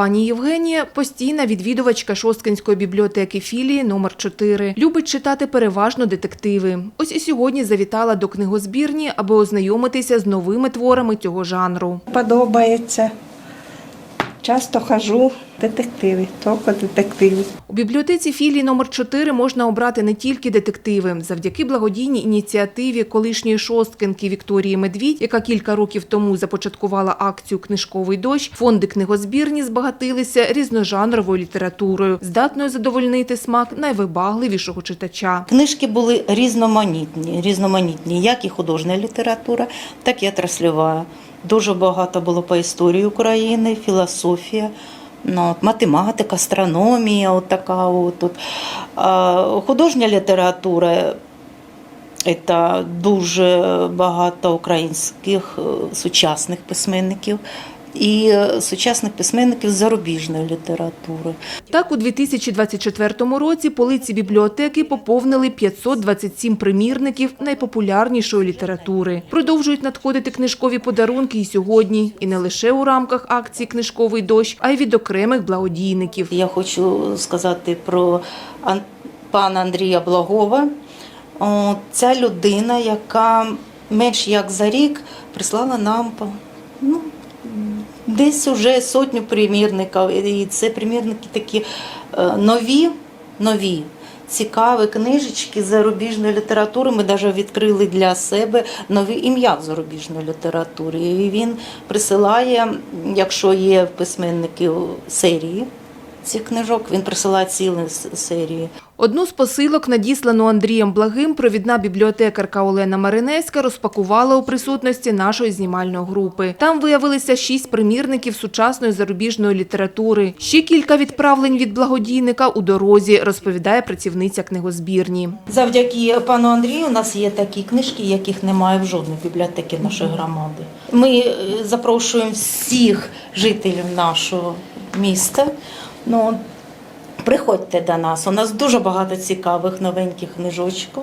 Пані Євгенія постійна відвідувачка Шосткинської бібліотеки філії номер 4 Любить читати переважно детективи. Ось і сьогодні завітала до книгозбірні, аби ознайомитися з новими творами цього жанру. Подобається. Часто хожу детективи, тільки детективи. У бібліотеці філії номер 4 можна обрати не тільки детективи. Завдяки благодійній ініціативі колишньої шосткинки Вікторії Медвідь, яка кілька років тому започаткувала акцію Книжковий дощ, фонди книгозбірні збагатилися різножанровою літературою, здатною задовольнити смак найвибагливішого читача. Книжки були різноманітні, різноманітні, як і художня література, так і отрасльова. Дуже багато було по історії України, філософія, ну, математика, астрономія, от така от, от. А, художня література. Це дуже багато українських е, сучасних письменників і е, сучасних письменників зарубіжної літератури. Так, у 2024 році полиці бібліотеки поповнили 527 примірників найпопулярнішої літератури. Продовжують надходити книжкові подарунки і сьогодні, і не лише у рамках акції Книжковий дощ, а й від окремих благодійників. Я хочу сказати про пана Андрія Благова. Ця людина, яка менш як за рік прислала нам ну, десь уже сотню примірників. І це примірники такі е, нові, нові. Цікаві книжечки зарубіжної літератури. Ми навіть відкрили для себе нові ім'я в зарубіжної літератури. І він присилає, якщо є в письменників серії цих книжок, він присилає цілі серії. Одну з посилок, надіслану Андрієм Благим, провідна бібліотекарка Олена Маринецька розпакувала у присутності нашої знімальної групи. Там виявилися шість примірників сучасної зарубіжної літератури. Ще кілька відправлень від благодійника у дорозі, розповідає працівниця книгозбірні. Завдяки пану Андрію у нас є такі книжки, яких немає в жодній бібліотеці нашої громади. Ми е, запрошуємо всіх жителів нашого міста. Ну, Приходьте до нас. У нас дуже багато цікавих новеньких книжочків.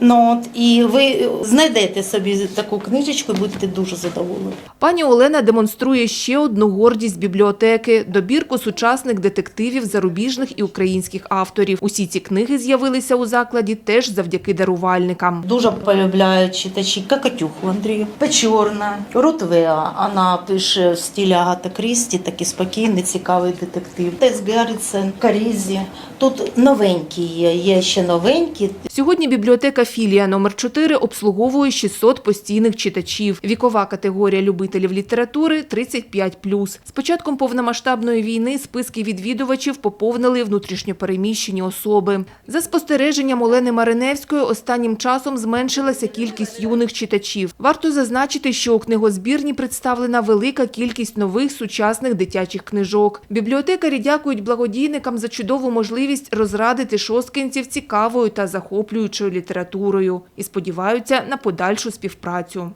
Ну, от, і ви знайдете собі таку книжечку і будете дуже задоволені. Пані Олена демонструє ще одну гордість бібліотеки – добірку сучасних детективів зарубіжних і українських авторів. Усі ці книги з'явилися у закладі теж завдяки дарувальникам. Дуже полюбляють читачі Какатюху Андрію, Печорна, Рутвеа. Вона пише в стилі Агата Крісті, такий спокійний, цікавий детектив. Тес Гаррісон, Карізі. Тут новенькі є, є ще новенькі. Сьогодні бібліотека філія номер 4 обслуговує 600 постійних читачів. Вікова категорія любителів літератури 35+. З початком повномасштабної війни списки відвідувачів поповнили внутрішньопереміщені особи. За спостереженням Олени Мариневської, останнім часом зменшилася кількість юних читачів. Варто зазначити, що у книгозбірні представлена велика кількість нових сучасних дитячих книжок. Бібліотекарі дякують благодійникам за чудову можливість розрадити шосткинців цікавою та захоплюючою літературою і сподіваються на подальшу співпрацю.